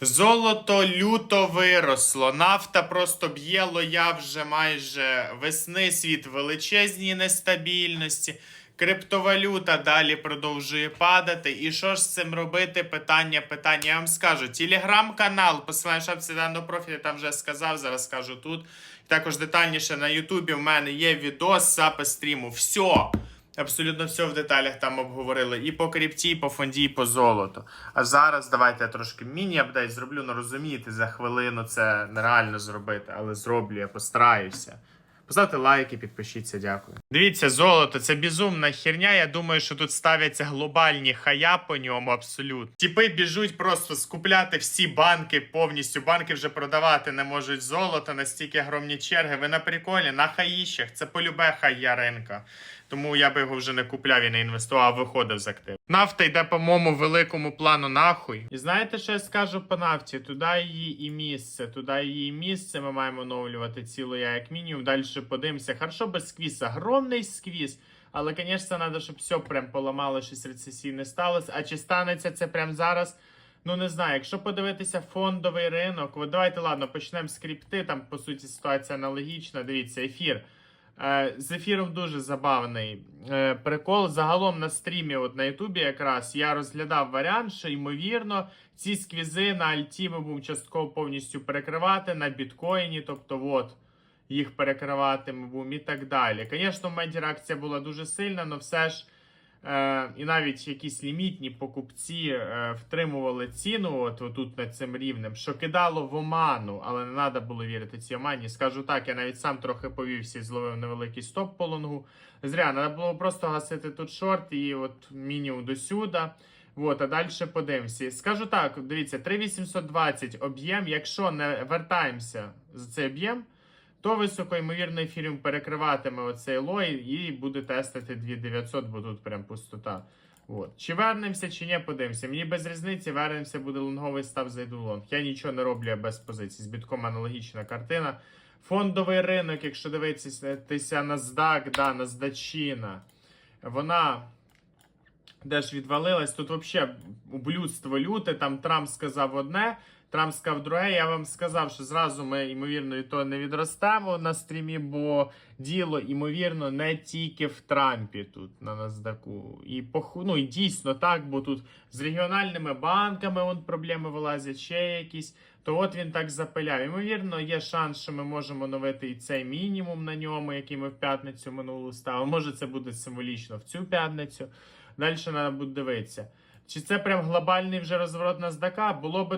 Золото люто виросло, нафта просто б'є лоя вже майже весни світ величезній нестабільності. Криптовалюта далі продовжує падати. І що ж з цим робити? Питання, питання. Я вам скажу. Телеграм-канал, посилання шапці даного там вже сказав, зараз скажу тут. Також детальніше на Ютубі в мене є відос, запис стріму. Все. Абсолютно все в деталях там обговорили. І по крипті, і по фонді, і по золоту. А зараз давайте я трошки міні-апдейт зроблю. Ну розумієте, за хвилину це нереально зробити, але зроблю, я постараюся. Поставте лайки, підпишіться, дякую. Дивіться, золото це безумна херня. Я думаю, що тут ставляться глобальні хая по ньому абсолютно. Тіпи біжуть просто скупляти всі банки повністю. Банки вже продавати не можуть золото, настільки огромні черги. Ви на приколі, на хаїщах. Це полюбе хая ринка. Тому я би його вже не купляв і не інвестував, а виходив з активу. Нафта йде по моєму великому плану нахуй. І знаєте, що я скажу по нафті? Туди її і місце. Туди її місце. Ми маємо оновлювати цілу я як мінімум. Далі подивимося. Хорошо без сквіза. Огромний сквіз. Але, звісно, треба, щоб все прям поламало, щось рецесійне сталося. А чи станеться це прямо зараз? Ну не знаю, якщо подивитися фондовий ринок, от давайте ладно, почнемо з крипти. Там по суті ситуація аналогічна. Дивіться, ефір. Е, З ефіром дуже забавний е, прикол. Загалом на стрімі, от на Ютубі, якраз я розглядав варіант, що ймовірно ці сквізи на Альті ми будемо частково повністю перекривати на біткоїні. Тобто, от їх перекривати ми будемо і так далі. Звісно, в моменті реакція була дуже сильна, але все ж. Е, і навіть якісь лімітні покупці е, втримували ціну от, отут над цим рівнем, що кидало в оману, але не треба було вірити цій омані. Скажу так, я навіть сам трохи повівся і зловив невеликий стоп по лонгу. Зря, треба було просто гасити тут шорт і от мінімум до сюди. От, а далі подивимося. Скажу так: дивіться, 3820 об'єм. Якщо не вертаємося за цей об'єм, то високо ймовірно ефіріум перекриватиме оцей лой і буде тестити 2900, бо тут прям пустота. От. Чи вернемося, чи ні, подивимося. Мені без різниці, вернемося, буде лонговий став, зайду лонг. Я нічого не роблю я без позицій. З бітком аналогічна картина. Фондовий ринок, якщо дивитися NASDAQ, да, NASDAQчина, вона теж відвалилась. Тут взагалі ублюдство люте, там Трамп сказав одне, Трамп сказав друге. Я вам сказав, що зразу ми, ймовірно, і то не відростемо на стрімі, бо діло, ймовірно, не тільки в Трампі тут на NASDAQ. І поху... ну, і дійсно так, бо тут з регіональними банками вон проблеми вилазять, ще якісь. То от він так запиляв. Ймовірно, є шанс, що ми можемо оновити і цей мінімум на ньому, який ми в п'ятницю минулу ставили. Може, це буде символічно в цю п'ятницю. Далі треба буде дивитися. Чи це прям глобальний вже розворот NASDAQ? Було би